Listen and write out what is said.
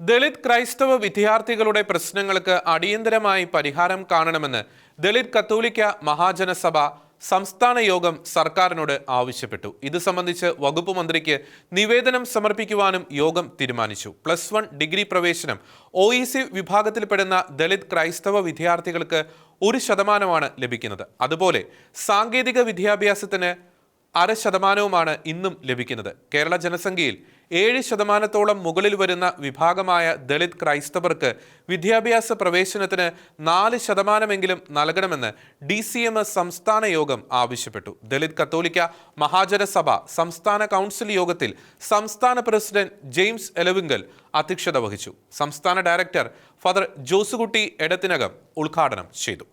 ദളിത് ക്രൈസ്തവ വിദ്യാർത്ഥികളുടെ പ്രശ്നങ്ങൾക്ക് അടിയന്തരമായി പരിഹാരം കാണണമെന്ന് ദളിത് കത്തോലിക്ക മഹാജനസഭ സംസ്ഥാന യോഗം സർക്കാരിനോട് ആവശ്യപ്പെട്ടു. ഇത് സംബന്ധിച്ച് വകുപ്പ് മന്ത്രിക്ക് നിവേദനം സമർപ്പിക്കുവാനും യോഗം തീരുമാനിച്ചു. പ്ലസ് വൺ ഡിഗ്രി പ്രവേശനം ഒ ഇ സി വിഭാഗത്തിൽപ്പെടുന്ന ദളിത് ക്രൈസ്തവ വിദ്യാർത്ഥികൾക്ക് ഒരു ശതമാനമാണ് ലഭിക്കുന്നത്. അതുപോലെ സാങ്കേതിക വിദ്യാഭ്യാസത്തിന് അര ശതമാനവുമാണ് ഇന്നും ലഭിക്കുന്നത്. കേരള ജനസംഖ്യയിൽ ഏഴ് ശതമാനത്തോളം മുകളിൽ വരുന്ന വിഭാഗമായ ദളിത് ക്രൈസ്തവർക്ക് വിദ്യാഭ്യാസ പ്രവേശനത്തിന് നാല് ശതമാനമെങ്കിലും നൽകണമെന്ന് ഡി സി എം എസ് സംസ്ഥാന യോഗം ആവശ്യപ്പെട്ടു. ദളിത് കത്തോലിക്ക മഹാജനസഭ സംസ്ഥാന കൗൺസിൽ യോഗത്തിൽ സംസ്ഥാന പ്രസിഡന്റ് ജെയിംസ് എലവിങ്കൽ അധ്യക്ഷത വഹിച്ചു. സംസ്ഥാന ഡയറക്ടർ ഫാദർ ജോസുകുട്ടി എടത്തിനകം ഉദ്ഘാടനം ചെയ്തു.